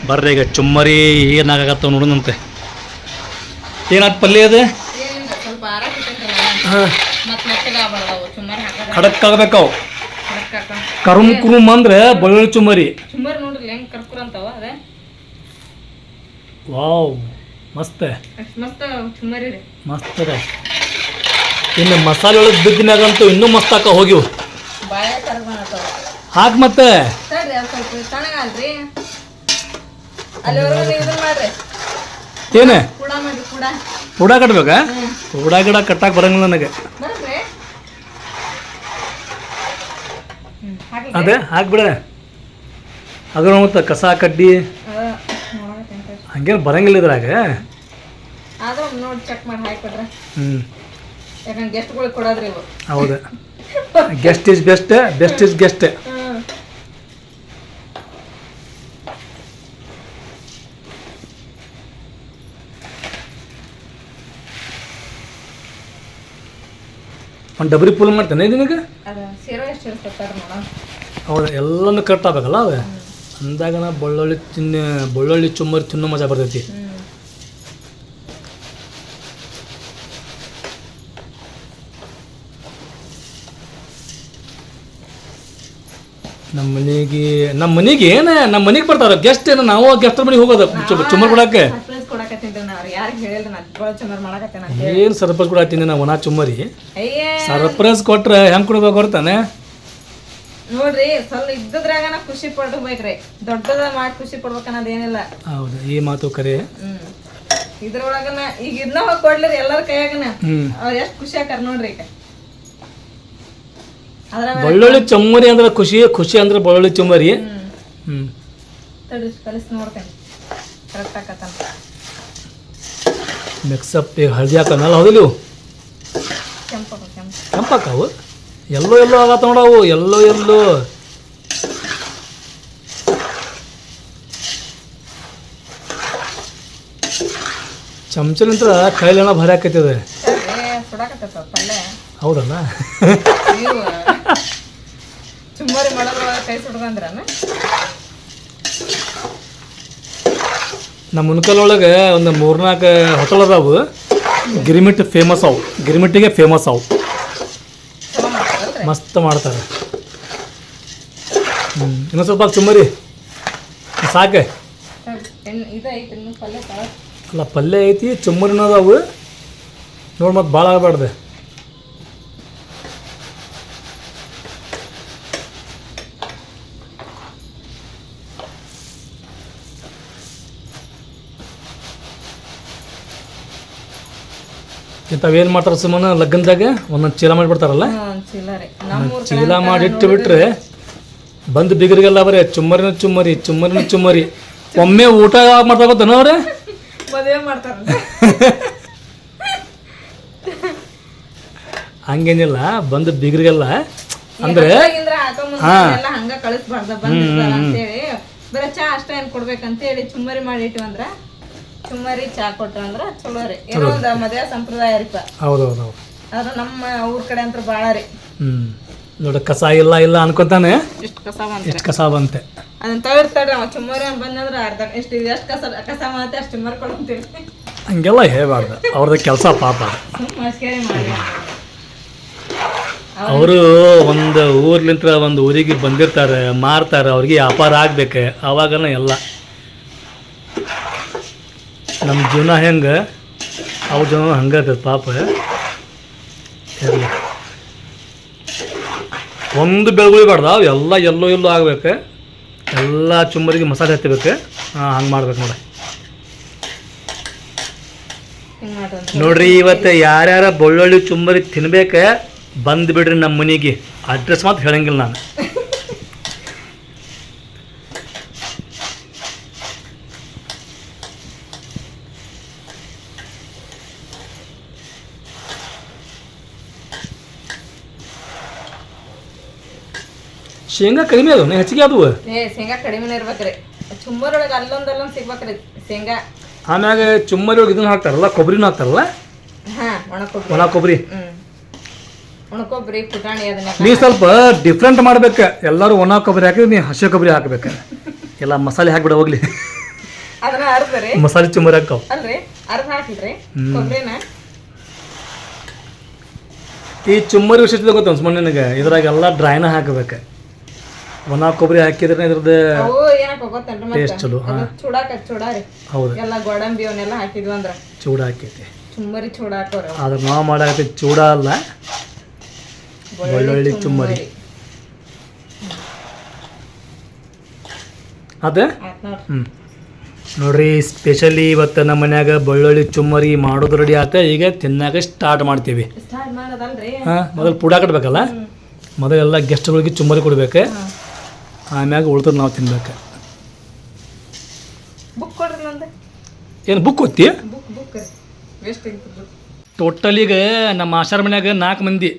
ಬರ್ರಿ ಈಗ ಚುಮ್ಮರಿ ಏನಾಗತ್ತ ನೋಡೋಣಂತೆ ಏನಾಯ್ತು ಪಲ್ಯ ಅದು ಏನಿಲ್ಲ ಸ್ವಲ್ಪ ಆರ ಹಾಂ ಮತ್ ಮೆತ್ತಗ ಆಗ್ಬಾರ್ದವು ಪಲ್ಯ ಹಾಕದ. ಖಡಕ್ ಆಗ್ಬೇಕಾವು. ಕರುಮ್ ಕುರುಮ್ ಅಂದ್ರೆ ಬೆಳ್ಳುಳ್ಳಿ ಚುಮರಿ ಅದೇ. ವಾವ್ ಮಸ್ತ್. ಮಸ್ತ್ ರೀ. ಅದ ಇನ್ನು ಮಸಾಲೆ ಒಳಗೆ ಬಿದ್ದಿನಾಗಂತೂ ಇನ್ನೂ ಮಸ್ತ್ ಹಾಕ ಹೋಗಿವು. ಹಾಕ್ ಮತ್ತೆ. ಏನೇ? ಉಡ ಕಟ್ಬೇಕಾ? ಉಡ ಗಿಡ ಕಟ್ಟಾಕ್ ಬರಂಗಿಲ್ಲ ನನಗೆ. ಅದೇ ಹಾಕ್ಬಿಡ ಅದ್ರ ಮತ್ತೆ ಕಸ ಕಡ್ಡಿ. ಹಂಗೇನು ಬರಂಗಿಲ್ಲ ಇದ್ರಾಗ. ಹ್ಞೂ ಹೌದು. Guest is best best is guest ಹ್ಮ್ ಒಂದು ಡಬ್ರಿ ಪುಲ್ ಮಾಡ್ತೇನೆ ನಿನಗೆ? ಹೌದು ಎಲ್ಲನೂ ಕಟ್ ಆಗ್ಬೇಕಲ್ಲ ಅವೆ ಅಂದಾಗ ನಾ ಬೆಳ್ಳುಳ್ಳಿ ತಿನ್ನ ಬೆಳ್ಳುಳ್ಳಿ ಚುಮ್ಮರಿ ತಿನ್ನೋ ಮಜಾ ಬರ್ತೈತಿ. ನಮ್ಮ ಮನೆಗೆ ನಮ್ಮ ಮನೆಗೆ ಏನು ನಮ್ಮ ಮನೆಗೆ ಬರ್ತಾರ ಗೆಸ್ಟ್ ಏನು ನಾವು ಗೆಸ್ಟ್ ಮನೆಗೆ ಹೋಗೋದು ಚುಮ್ಮರ್ ಕೊಡಕ್ಕೆ ಕೊಡಕತ್ತೀನಿ ನಾ ಯಾರಿಗೆ ಹೇಳಿಲ್ಲ ನಾ ಭಾಳ ಚಂದ್ರ ಮಾಡಕತ್ತೇನೆ ಅಂತ ಹೇಳಿ. ಏನು ಸರ್ಪ್ರೈಸ್ ಕೊಡತ್ತೀನಿ ನಾವು ಒಣ ಚುಮ್ಮರಿ. ಅಯ್ಯೇ. ಸರ್ಪ್ರೈಸ್ ಕೊಟ್ರೆ ಹೆಂಗೆ ಕೊಡ್ಬೇಕು ಹೊರ್ತಾನೆ ನೋಡ್ರಿ ಸ್ವಲ್ಪ ಇದ್ದದ್ರಾಗನ ಖುಷಿ ಪಡ್ಬೇಕ್ರಿ. ದೊಡ್ಡದ ಮಾಡಿ ಖುಷಿ ಪಡ್ಬೇಕು ಅನ್ನೋದೇನಿಲ್ಲ ಹೌದು ಈ ಮಾತು ಕರೆ. ಇದ್ರೊಳಗನ ಈಗ ಇದನ್ನ ಹೋಗಿ ಕೊಡ್ಲಿರಿ ಎಲ್ಲರ ಕೈಯಾಗನ. ಅವ್ರು ಎಷ್ಟು ಖುಷಿ ಆಕಾರ ನೋಡ್ರಿ ಈಗ. ಅದ್ರ ಬೆಳ್ಳುಳ್ಳಿ ಚುಮ್ಮರಿ ಅಂದ್ರೆ ಖುಷಿ ಖುಷಿ ಅಂದ್ರೆ ಬಳ್ಳುಳ್ಳಿ ಚುಮ್ಮರಿ. ಹ್ಮ್. ಹ್ಞೂ ತಡಿ ಕಲಿಸಿ ನೋಡ್ತೇನೆ. ಕರೆಕ್ಟ್ ಆಕತ್ತಾನ ಮಿಕ್ಸಪ್ ಈಗ ಹಳದಿ ಹಾಕೋನಲ್ಲ ಹೌದಿಲ್ಲ ಇವು? ಕೆಂಪು ಕೆಂಪು ಕೆಂಪಾಕಾವು ಎಲ್ಲೋ ಎಲ್ಲೋ ಆಗತ್ತ ನೋಡವು ಎಲ್ಲೋ ಎಲ್ಲೋ. ಚಮಚಲಿಂತ್ರ ಕೈಲೆಲ್ಲ ಭಾರಿ ಪಲ್ಯ ಹೌದಲ್ಲ? ಸುಮಾರು ಮಾಡೋದ್ರ ಕೈ ಸುಡ್ದಂದ್ರನ? ನಮ್ಮ ಮುನ್ಕಲೊಳಗೆ ಒಂದು ಮೂರ್ನಾಲ್ಕು ಹೋಟೆಲ್ ಅದಾವು. ಗಿರಿಮಿಟ್ ಫೇಮಸ್ ಅವು. ಗಿರಿಮಿಟ್ಟಿಗೆ ಫೇಮಸ್ ಅವು. ಮಸ್ತ್ ಮಾಡ್ತಾರೆ. ಇನ್ನೊಂದು ಸ್ವಲ್ಪ ಚುಮ್ಮರಿ ಸಾಕೆ. ಅಲ್ಲ, ಪಲ್ಯ ಐತಿ, ಚುಮ್ಮರಿನೂ ಅದಾವು. ನೋಡಿ ಮತ್ತೆ ಭಾಳ ಆಗಬಾರ್ದು. ಇಂಥವೇನು ಮಾಡ್ತಾರೆ ಸುಮ್ಮನೆ ಲಗ್ನದಾಗ ಒಂದೊಂದು ಚೀಲ ಮಾಡಿಬಿಡ್ತಾರಲ್ಲ? ಚೀಲ ಮಾಡಿಟ್ಟು ಮಾಡಿ ಇಟ್ಟು ಬಿಟ್ರೆ ಬಂದು ಬಿಗರಿಗೆಲ್ಲ ಬರೀ ಚುಮ್ಮರಿನ ಚುಮ್ಮರಿ ಚುಮ್ಮರಿನ ಚುಮ್ಮರಿ. ಒಮ್ಮೆ ಊಟ ಯಾವಾಗ ಮಾಡ್ತಾ ಗೊತ್ತೇನೋ ಅವ್ರೆ ಹಂಗೇನಿಲ್ಲ ಬಂದು ಬಿಗರಿಗೆಲ್ಲ ಅಂದ್ರೆ ಹಾ. ಹಂಗ ಕಳಿಸ್ಬಾರ್ದ ಬರೀ ಚಾ ಅಷ್ಟೇ ಏನ್ ಕೊಡ್ಬೇಕಂತೇಳಿ ಚುಮ್ಮರಿ ಮಾಡಿ ಇಟ್ವಂದ್ರ ಚುಮ್ಮರಿ ಚಾ ಕೊಟ್ರ ಅಂದ್ರ ಚಲೋ ರೀ ಏನೋ ಒಂದ್ ಮದ್ವೆ ಸಂಪ್ರದಾಯ ರೀಪ ಹೌದು ಹೌದು ಹೌದು ಆದ್ರ ನಮ್ಮ ಊರ್ ಕಡೆ ಅಂತ ಬಾಳ ರೀ. ಹ್ಞೂ ನೋಡಿ ಕಸ ಇಲ್ಲ ಇಲ್ಲ ಅನ್ಕೊತಾನೆ. ಇಷ್ಟ ಕಸ ಬಂತ. ಎಷ್ಟು ಕಸ ಬಂತೆ. ಅದನ್ನ ತಗೊಳ್ತಾಡ್ರಿ ಅವ. ಚುಮ್ಮರಿ ಬಂದಂದ್ರ ಅರ್ಧ ಎಷ್ಟು ಎಷ್ಟು ಕಸ ಕಸ ಮಾಡುತ್ತೆ ಅಷ್ಟು ಚುಮ್ಮರಿ ಕೊಡಂತೀವಿ ಹಂಗೆಲ್ಲ ಹೇಳ್ಬಾರ್ದು. ಅವ್ರದ್ದು ಕೆಲಸ ಪಾಪ. ಮಸ್ಕೇರಿ ಮಾಡಿ. ಅವರು ಒಂದು ಊರ್ಲಿಂತ್ರ ಒಂದು ಊರಿಗೆ ಬಂದಿರ್ತಾರೆ ಮಾರ್ತಾರೆ ಅವ್ರಿಗೆ ವ್ಯಾಪಾರ ಆಗ್ಬೇಕು. ಅವಾಗನ ಎಲ್ಲ. ನಮ್ಮ ಜೀವನ ಹೆಂಗೆ? ಅವ್ರ ಜೀವನ ಹಂಗೆ ಆಗ್ತದೆ ಪಾಪ. ಒಂದು ಬೆಳಗುಳಿಬಾರ್ದು ಅವು ಎಲ್ಲ ಎಲ್ಲೋ ಎಲ್ಲೋ ಆಗ್ಬೇಕು. ಎಲ್ಲ ಚುಮ್ಮರಿಗೆ ಮಸಾಲೆ ಹತ್ತಬೇಕು. ಹಾಂ ಹಂಗೆ ಮಾಡ್ಬೇಕು ನೋಡಿ. ನೋಡ್ರಿ ಇವತ್ತು ಯಾರ್ಯಾರ ಬೆಳ್ಳುಳ್ಳಿ ಚುಮ್ಮರಿ ತಿನ್ಬೇಕು ಬಂದು ಬಿಡ್ರಿ ನಮ್ಮ ಮನೆಗೆ. ಅಡ್ರೆಸ್ ಮಾತ್ರ ಹೇಳಂಗಿಲ್ಲ ನಾನು. ಶೇಂಗಾ ಕಡಿಮೆ ಅದು ಹೆಚ್ಚಿಗೆ ಅದು ಏ ಶೇಂಗಾ ಕಡಿಮೆನೇ ಇರ್ಬೇಕ್ರಿ. ಚುಮ್ಮರೊಳಗೆ ಅಲ್ಲೊಂದ್ ಅಲ್ಲೊಂದ್ ಸಿಗ್ಬೇಕ್ರಿ ಶೇಂಗಾ. ಆಮ್ಯಾಗ ಚುಮ್ಮರಿ ಒಳಗೆ ಇದನ್ನ ಹಾಕ್ತಾರಲ್ಲ ಕೊಬ್ಬರಿನೂ ಹಾಕ್ತಾರಲ್ಲ? ಹಾ ಒಣ ಕೊಬ್ಬರಿ ಒಣ ಕೊಬ್ಬರಿ ಹ್ಮ್. ಒಣ ಕೊಬ್ಬರಿ ಪುಟಾಣಿ ಅದನ್ನ ನೀ ಸ್ವಲ್ಪ ಡಿಫ್ರೆಂಟ್ ಮಾಡ್ಬೇಕು. ಎಲ್ಲರೂ ಒಣ ಕೊಬ್ಬರಿ ಹಾಕಿದ್ರೆ ನೀ ಹಸಿ ಕೊಬ್ಬರಿ ಹಾಕ್ಬೇಕು. ಎಲ್ಲ ಮಸಾಲೆ ಹಾಕ್ಬಿಡ ಹೋಗ್ಲಿ. ಅದನ್ನ ಅರ್ದ್ರಿ ಮಸಾಲೆ ಚುಮ್ಮರಿ ಅಲ್ರಿ ಅರ್ಧ ಹಾಕಿದ್ರಿ ಕೊಬ್ಬರಿನ. ಈ ಚುಮ್ಮರಿ ವಿಶೇಷತೆ ಗೊತ್ತ ಸುಮ್ಮನೆ ನನಗೆ ಇದ್ರಾಗ ಎಲ್ಲ ಡ್ರೈನ ಹಾಕಬೇಕು. ಒಣ ಕೊಬ್ಬರಿ ಹಾಕಿದ್ರೆ ಇದ್ರದ್ದು ಅವು ಏನಕ್ಕ ಗೊತ್ತೇನ್ರಿ Taste ಮತ್ತೆ ಚಲೋ, ಹಾ. ಚೂಡಾಕ ಚೂಡಾರಿ ಹೌದು. ಎಲ್ಲ ಗೋಡಂಬಿ ಅವನ್ನೆಲ್ಲ ಹಾಕಿದ್ವಿ ಅಂದ್ರ. ಚೂಡ ಹಾಕೈತಿ ಚುಮ್ಮರಿ ಚೂಡ ಹಾಕೋರ ಆದ್ರೆ ನಾವು ಮಾಡಾಕತ್ತಿ ಚೂಡ ಅಲ್ಲ ಬೆಳ್ಳುಳ್ಳಿ ಚುಮ್ಮರಿ. ಅದೇ? ಆತ್ ನೋಡ್ರಿ. ಹ್ಞೂ ನೋಡ್ರಿ ಸ್ಪೆಷಲಿ ಇವತ್ತು ನಮ್ಮ ಮನ್ಯಾಗ ಬೆಳ್ಳುಳ್ಳಿ ಚುಮ್ಮರಿ ಮಾಡೋದು ರೆಡಿ ಆತ. ಈಗ ತಿನ್ನಾಕ ಸ್ಟಾರ್ಟ್ ಮಾಡ್ತೀವಿ. ಸ್ಟಾರ್ಟ್ ಮಾಡೋದಲ್ರಿ? ಹಾಂ ಮೊದಲು ಪುಡ ಕಟ್ಬೇಕಲ್ಲ? ಮೊದಲೆಲ್ಲ ಗೆಸ್ಟ್ಗಳಿಗೆ ಚುಮ್ಮರಿ ಕೊಡ್ಬೇಕು. ಆಮ್ಯಾಗ ಉಳಿದ್ರೆ ನಾವು ತಿನ್ಬೇಕು. ಬುಕ್ ಕೊಡ್ರಿ ನಂದು. ಏನು ಬುಕ್ ಓದ್ತಿ ಬುಕ್ ಬುಕ್ ರೀ. ವೇಸ್ಟ್ ಬುಕ್ ಟೋಟಲ್ ಈಗ ನಮ್ಮ ಆಶಾರ ಮನ್ಯಾಗ ನಾಲ್ಕು ಮಂದಿ.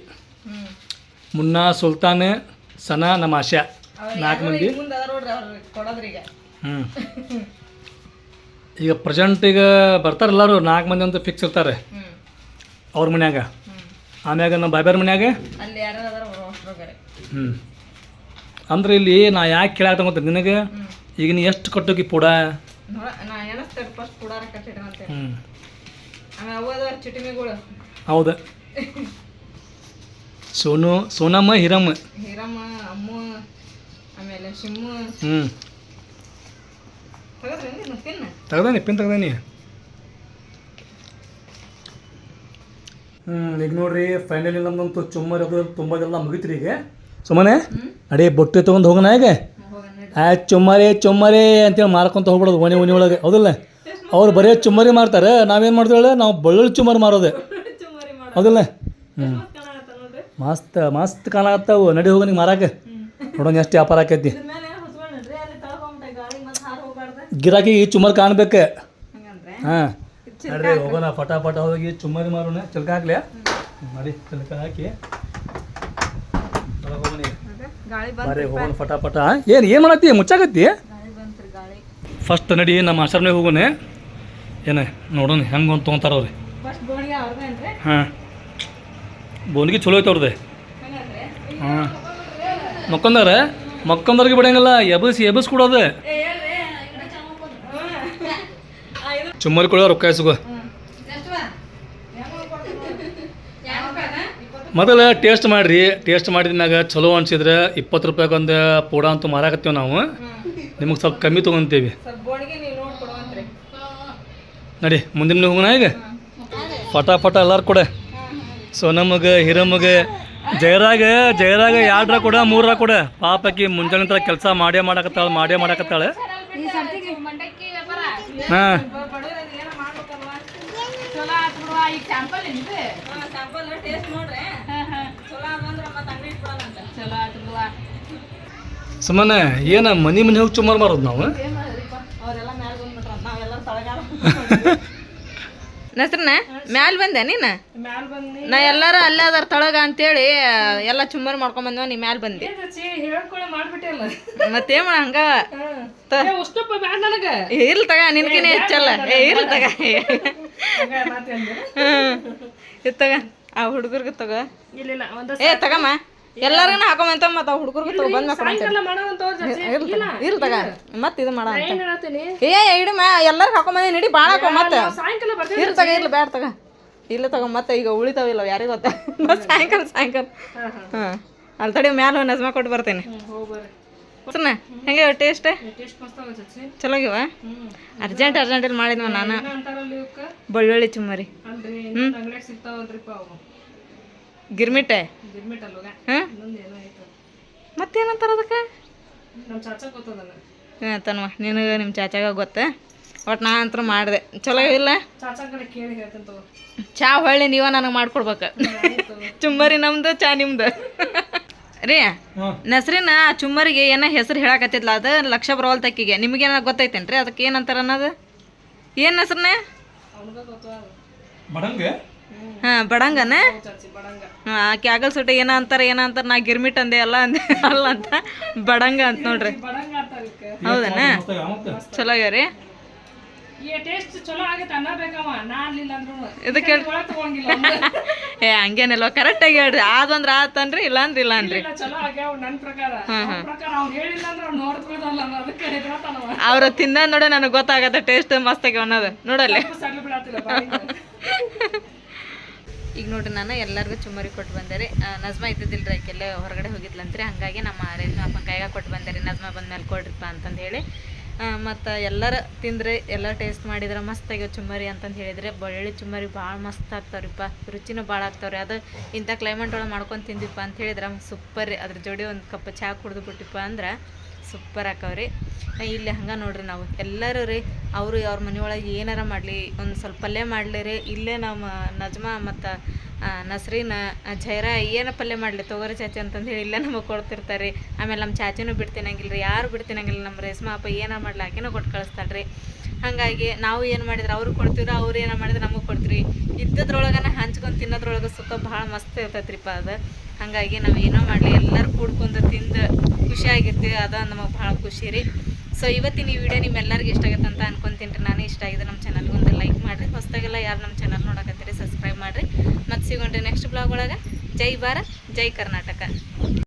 ಮುನ್ನಾ ಸುಲ್ತಾನ್ ಸನಾ ನಮ್ಮ ಆಶಾ. ನಾಲ್ಕು ಮಂದಿ. ಹ್ಞೂ ಈಗ. ಪ್ರೆಸೆಂಟ್ ಈಗ ಬರ್ತಾರೆ ಎಲ್ಲರೂ ನಾಲ್ಕು ಮಂದಿ ಅಂತ ಫಿಕ್ಸ್ ಇರ್ತಾರೆ. ಅವ್ರ ಮನ್ಯಾಗ. ಆಮ್ಯಾಗ ನಮ್ಮ ಬಾಯ್ಬಾರ್ ಮನ್ಯಾಗ. ಹ್ಞೂ ಅಂದ್ರೆ ಇಲ್ಲಿ ನಾ ಯಾಕೆ ಕೇಳಾಕ ಗೊತ್ತ ನಿನಗೆ? ಈಗ ನೀ ಎಷ್ಟು ಕಟ್ಟೋಕಿ ಪುಡ? ಹೌದ. ಸೋನು ಸೋನಮ್ಮ ಹಿರಮ್ಮ. ಹೀರಮ್ಮ ಅಮ್ಮ ಆಮೇಲೆ ಶಿಮ್ಮು. ಹ್ಞೂ ತೆಗ್ದಾನೆ ಪಿನ್ ತೆಗ್ದಾನೆ. ಹ್ಞೂ ಈಗ ನೋಡ್ರಿ ಫೈನಲಿ ನಮ್ದಂತೂ ಚುಮ್ಮರಿ ಅದು ತುಂಬದೆಲ್ಲ ಮುಗಿತ್ರಿ ಈಗ. ಸುಮ್ಮನೆ? ಅಡೇ ಬೊಟ್ಟೆ ತೊಗೊಂಡು ಹೋಗೋಣ ಹೇಗೆ. ಆ ಚುಮ್ಮರಿ ಚುಮ್ಮರಿ ಅಂತೇಳಿ ಮಾರ್ಕೊಂತ ಹೋಗ್ಬಿಡೋದು ಓಣಿ ಓಣಿ ಒಳಗೆ. ಹೌದಲ್ಲ? ಅವ್ರು ಬರೀ ಚುಮ್ಮರಿ ಮಾರ್ತಾರೆ ನಾವೇನು ಮಾಡ್ತೀವಿ ನಾವು ಬಳ್ಳುಳ್ಳಿ ಚುಮ್ಮರಿ ಮಾರೋದೆ. ಹೌದಲ್ಲ? ಹ್ಞೂ ಮಸ್ತ್ ಮಸ್ತ್ ಕಾಣತ್ತಾವು ನಡಿ ಹೋಗಿ ನಿಂಗೆ ಮಾರಾಕ. ನೋಡೋಣ ಎಷ್ಟು ವ್ಯಾಪಾರ ಆಕೈತಿ. ಗಿರಾಕಿ ಈ ಚುಮ್ಮರಿ ಕಾಣಬೇಕು. ಹಾಂ. ನಡ್ರಿ, ಹೋಗೋಣ. ಫಟಾಫಟ ಹೋಗಿ ಚುಮ್ಮರಿ ಮಾರೋಣ. ಚಿಲ್ಕ ಹಾಕ್ಲಿ? ಮಾಡಿ ಚಿಲ್ಕ ಹಾಕಿ. ಬಾರಿ ಹೋಗೋಣ ಫಟಾಫಟ. ಏನು ಏನು ಮಾಡತ್ತಿ? ಮುಚ್ಚಾಗತ್ತಿ ಫಸ್ಟ್ ನಡಿ ನಮ್ಮ ಆಶ್ರಮನೆ ಹೋಗೋಣ ಏನ ನೋಡೋಣ ಹೆಂಗೆ ಒಂದು ತೊಗೊಂತಾರ ಅವ್ರಿ. ಹಾಂ. ಬೋನ್ಗಿ ಚಲೋ ಐತೆ ಅವ್ರದ್ದು ಹಾಂ. ಮಕ್ಕೊಂದಾರ? ಮಕ್ಕೊಂದವ್ರಿಗೆ ಬಿಡಂಗಿಲ್ಲ. ಎಬಸ್ ಎಬಸ್ ಕೊಡೋದು. ಚುಮ್ಮರಿ ಕೊಡೋ ರೊಕ್ಕ ಇಸ್ಕೋ ಮೊದಲ ಟೇಸ್ಟ್ ಮಾಡಿರಿ. ಟೇಸ್ಟ್ ಮಾಡಿದ ಮ್ಯಾಗ ಚಲೋ ಅನ್ಸಿದ್ರೆ ಇಪ್ಪತ್ತು ರೂಪಾಯಿಗೆ ಒಂದು ಪೂಡ ಅಂತೂ ಮಾರಾಕತ್ತೀವಿ ನಾವು. ನಿಮಗೆ ಸ್ವಲ್ಪ ಕಮ್ಮಿ ತೊಗೊಂತೀವಿ. ನೋಡಿ ಮುಂದಿನ ಹೋಗೋಣ ಈಗ? ಫಟಾಫಟ ಎಲ್ಲಾರು ಕೊಡ. ಸೊ ನಮಗೆ ಹಿರಮಗೆ ಜಯರಾಗ ಜಯರಾಗ ಎರಡ್ರ ಕೊಡ ಮೂರರ ಕೊಡ. ಪಾಪಕಿ ಮುಂಜಾನೆ ಥರ ಕೆಲಸ ಮಾಡೇ ಮಾಡಾಕತ್ತಾಳೆ ಮಾಡೇ ಮಾಡಕತ್ತಾಳೆ. ಹಾಂ. ಸ್ಯಾಂಪಲ್ ಟೇಸ್ಟ್ ನೋಡ್ರಿ. ಚಲೋ ಅಂದ್ರೆ ಮತ್ತೆ ಅಂಗಡಿ ಇಟ್ಕೊಳಂತ ಚಲೋ ಆತ್ ಬಿಡುವ ಸುಮ್ಮನೆ ಏನ ಮನಿ ಮನಿ ಹೋಗಿ ಚುಮಾರ್ ಮಾಡೋದು ನಾವು? ಅವರೆಲ್ಲ ಮ್ಯಾಲ ಬಂದ್ಬಿಟ್ರ ನಾವೆಲ್ಲ ತಳಗಾಲ ನಸ್ರನ? ಮ್ಯಾಲ ಬಂದೆ ನೀನು? ನಾ ಎಲ್ಲಾರು ಅಲ್ಲೇ ಅದಾರ ತಳಗ ಅಂತೇಳಿ ಎಲ್ಲ ಚುಮ್ಮರ್ ಮಾಡ್ಕೊಂಡ್ ಬಂದ್ವ ನೀ ಮ್ಯಾಲ ಬಂದಿ. ಮತ್ತೇ ಮಾಡ ಹಂಗ? ಇರ್ಲಿ ತಗ ನಿನ್ಕಿನ ಹೆಚ್ಚಲ್ಲ. ಏ ಇರ್ಲಿ ತಗ. ಹ್ಮ್. ಇತ್ತಗ ಆ ಹುಡುಗರ್ಗ ತಗ. ಏ ತಗಮ್ಮ. ಎಲ್ಲಾರ್ಗನ ಹಾಕೊಂಬಂತ ಮತ್ತ ಹುಡುಗರ್ಗು ತಗೋ ಬಂದ್ ಇರ್ಲ್ ತಗ ಮತ್ ಇದು ಮಾಡ ಅಂತ. ಇಡು ಮ್ಯಾ ಏ ಎಲ್ಲಾರ್ಗ ಹಾಕೊಂಬಂದಿ ನಡಿ ಬಾಳ ಹಾಕೋ ಮತ್ತ ಇರ್ಲ್ ತಗ ಇರ್ಲಿ ಬ್ಯಾಡ ತಗ. ಇಲ್ಲ ತಗೋ ಮತ್ತೆ ಈಗ ಉಳಿತಾವಿಲ್ಲ ಯಾರಿಗ ಗೊತ್ತ? ಸಾಯಂಕಾಲ ಸಾಯಂಕಾಲ. ಹಾ ಅಲ್ಲಿ ತಡಿ ಮ್ಯಾಲ ನಜ್ಮಾ ಕೊಟ್ಟು ಬರ್ತೇನೆ. ಸುಮ್ಮನೆ ಹೆಂಗೆ ಟೇಸ್ಟ್ ಟೇಸ್ಟ್ ಮಸ್ತ್ ಆಗತ್ತೆ ಚಲೋ ಆಗ್ಯಾವ ಅರ್ಜೆಂಟ್ ಅರ್ಜೆಂಟಲ್ಲಿ ಮಾಡಿದ್ವ ನಾನು. ಬೆಳ್ಳುಳ್ಳಿ ಚುಮ್ಮರಿ. ಅಲ್ರಿ ಇನ್ನೊಂದ್ ಅಂಗಡ್ಯಾಗ ಸಿಗ್ತಾವಲ್ರಿಪ್ಪ ಅವು ಗಿರ್ಮಿಟ್ಟೆ ಗಿರ್ಮಿಟ್? ಹಾಂ? ಇನ್ನೊಂದ್ ಏನೋ ಐತ ಮತ್ತೇನಂತಾರ ಅದಕ್ಕೆ? ಹಾಂ ತನ್ವ ನಿನಗೆ ನಿಮ್ಮ ಚಾಚಾಗ ಗೊತ್ತ. ಒಟ್ಟು ನಾ ಅಂತೂ ಮಾಡಿದೆ. ಚಲೋ ಇಲ್ಲ? ಚಾ ಹೊಳ್ಳಿ ನೀವ ನನಗೆ ಮಾಡ್ಕೊಡ್ಬೇಕು. ಚುಮ್ಮರಿ ನಮ್ದು ಚಾ ನಿಮ್ದು. ರೀ ನಸ್ರಿನ ಆ ಚುಮ್ಮರಿಗೆ ಏನ ಹೆಸರು ಹೇಳಕತ್ತಿದ್ಲ? ಅದು ಲಕ್ಷ ಬರೋಲ್ ತಕ್ಕಿಗೆ ನಿಮಗೇನ ಗೊತ್ತೈತೇನ್ರಿ? ಅದಕ್ಕೆ ಏನಂತಾರ ಅನ್ನೋದು? ಏನು ಹೆಸ್ರನ್ನ ಹಾಂ ಬಡಂಗನ? ಹಾ ಆಕೆ ಆಗಲ್ ಸುಟ್ಟ ಏನ ಅಂತಾರ ಏನ ಅಂತಾರ ನಾ ಗಿರ್ಮಿಟ್ ಅಂದೆ ಅಲ್ಲ ಅಂದೆ ಅಲ್ಲ ಅಂತ ಬಡಂಗ ಅಂತ ನೋಡ್ರಿ. ಹೌದನ? ಚಲೋ ಆಗ್ಯಾರಿ ಇದಕ್ಕೆ. ಏ ಹಂಗೇನಿಲ್ವ ಕರೆಕ್ಟಾಗಿ ಹೇಳ್ರಿ. ಆದಂದ್ರೆ ಆತನ್ರಿ ಇಲ್ಲ ಅಂದ್ರೆ ಇಲ್ಲ ಅನ್ರಿ ಅವ್ರು ತಿಂದ ನೋಡ ನನಗೆ ಗೊತ್ತಾಗತ್ತೆ ಟೇಸ್ಟ್ ಮಸ್ತ್ ಆಗ್ಯಾವ ಅನ್ನೋದು. ನೋಡಲ್ಲಿ. ಈಗ ನೋಡ್ರಿ ನಾನು ಎಲ್ಲರಿಗೂ ಚುಮ್ಮರಿ ಕೊಟ್ಟು ಬಂದೆ ನಜ್ಮಾ ಇದ್ದಿದ್ದಿಲ್ಲ ರೀ ಆಕೆಲ್ಲ ಹೊರಗಡೆ ಹೋಗಿದ್ಲಂತ್ರಿ. ಹಾಗಾಗಿ ನಮ್ಮ ರೇಷ್ಮೆ ಅಪ್ಪ ಕೈಗೆ ಕೊಟ್ಟು ಬಂದೆ ರೀ. ನಜ್ಮಾ ಬಂದ್ಮೇಲೆ ಕೊಡ್ರಿಪ್ಪ ಅಂತಂದು ಹೇಳಿ. ಮತ್ತು ಎಲ್ಲರ ತಿಂದರೆ ಎಲ್ಲ ಟೇಸ್ಟ್ ಮಾಡಿದ್ರೆ ಮಸ್ತ್ ಆಗ್ಯಾವ ಚುಮ್ಮರಿ ಅಂತಂದು ಹೇಳಿದ್ರೆ, ಬಳ್ಳಿ ಚುಮ್ಮರಿ ಭಾಳ ಮಸ್ತ್ ಆಗ್ತಾವ್ರಿಪ್ಪ. ರುಚಿನೂ ಭಾಳ ಆಗ್ತಾವ್ರಿ. ಅದು ಇಂಥ ಕ್ಲೈಮೇಟ್ ಒಳಗೆ ಮಾಡ್ಕೊಂಡು ತಿಂದಿಪ್ಪ ಅಂತ ಹೇಳಿದ್ರೆ ಸೂಪರ್ ರೀ. ಅದ್ರ ಜೋಡಿ ಒಂದು ಕಪ್ ಚಹಾ ಕುಡ್ದು ಬಿಟ್ಟಿಪ್ಪ ಅಂದ್ರೆ ಸೂಪರ್ ಆಕವ್ರಿ. ಇಲ್ಲಿ ಹಂಗೆ ನೋಡ್ರಿ ನಾವು. ಎಲ್ಲರೂ ರೀ, ಅವರು ಅವ್ರ ಮನೆಯೊಳಗೆ ಏನಾರ ಮಾಡಲಿ, ಒಂದು ಸ್ವಲ್ಪ ಪಲ್ಯ ಮಾಡಲಿ ರೀ. ಇಲ್ಲೇ ನಮ್ಮ ನಜ್ಮಾ ಮತ್ತು ನಸ್ರೀನ ಜೈರ ಏನು ಪಲ್ಯ ಮಾಡಲಿ? ತೊಗರಿ ಚಾಚಿ ಅಂತಂದು ಹೇಳಿ ಇಲ್ಲ ನಮಗೆ ಕೊಡ್ತಿರ್ತಾರೆ. ಆಮೇಲೆ ನಮ್ಮ ಚಾಚಿನೂ ಬಿಡ್ತಿನಂಗಿಲ್ಲ ರೀ ಯಾರು ಬಿಡ್ತಿನಂಗಿಲ್ಲ ನಮ್ಮ ರೇಷ್ಮಾ ಅಪ್ಪ ಏನೋ ಮಾಡ್ಲಿ? ಆಕೆನೂ ಕೊಟ್ಟು ಕಳಿಸ್ತಾಳೆ ರೀ ಹಾಗಾಗಿ ನಾವು ಏನು ಮಾಡಿದ್ರೆ ಅವ್ರು ಕೊಡ್ತೀವಿ ಅವ್ರು ಏನೋ ಮಾಡಿದ್ರೆ ನಮಗೆ ಕೊಡ್ತೀರಿ. ಇದ್ದದ್ರೊಳಗನ ಹಂಚ್ಕೊಂಡು ತಿನ್ನೋದ್ರೊಳಗೆ ಸುಖ ಭಾಳ ಮಸ್ತ್ ಇರ್ತೈತ್ರಿಪ್ಪ ಅದು. ಹಾಗಾಗಿ ನಾವು ಏನೋ ಮಾಡಲಿ, ಎಲ್ಲರೂ ಕೂಡ್ಕೊಂಡು ತಿಂದು ಖುಷಿಯಾಗಿರ್ತೀವಿ ಅದ ನಮಗೆ ಭಾಳ ಖುಷಿ ರೀ. ಸೊ ಇವತ್ತಿನ ಈ ವಿಡಿಯೋ ನಿಮ್ಮೆಲ್ಲರಿಗೂ ಇಷ್ಟ ಆಗುತ್ತೆ ಅಂತ ಅನ್ಕೊಂತೀನಿ ರೀ. ನಾನು ಇಷ್ಟ ಆಗಿದೆ ನಮ್ಮ ಚಾನಲ್ಗೆ ಒಂದು ಲೈಕ್ ಮಾಡಿರಿ. ಹೊಸದಾಗೆಲ್ಲ ಯಾರು ನಮ್ಮ ಚಾನಲ್ ನೋಡಕತ್ತೀರಿ ಸಬ್ಸ್ಕ್ರೈಬ್ ಮಾಡಿರಿ. ಮತ್ತು ಸಿಗೋಣ್ರಿ ನೆಕ್ಸ್ಟ್ ಬ್ಲಾಗ್ ಒಳಗೆ. ಜೈ ಭಾರತ್ ಜೈ ಕರ್ನಾಟಕ.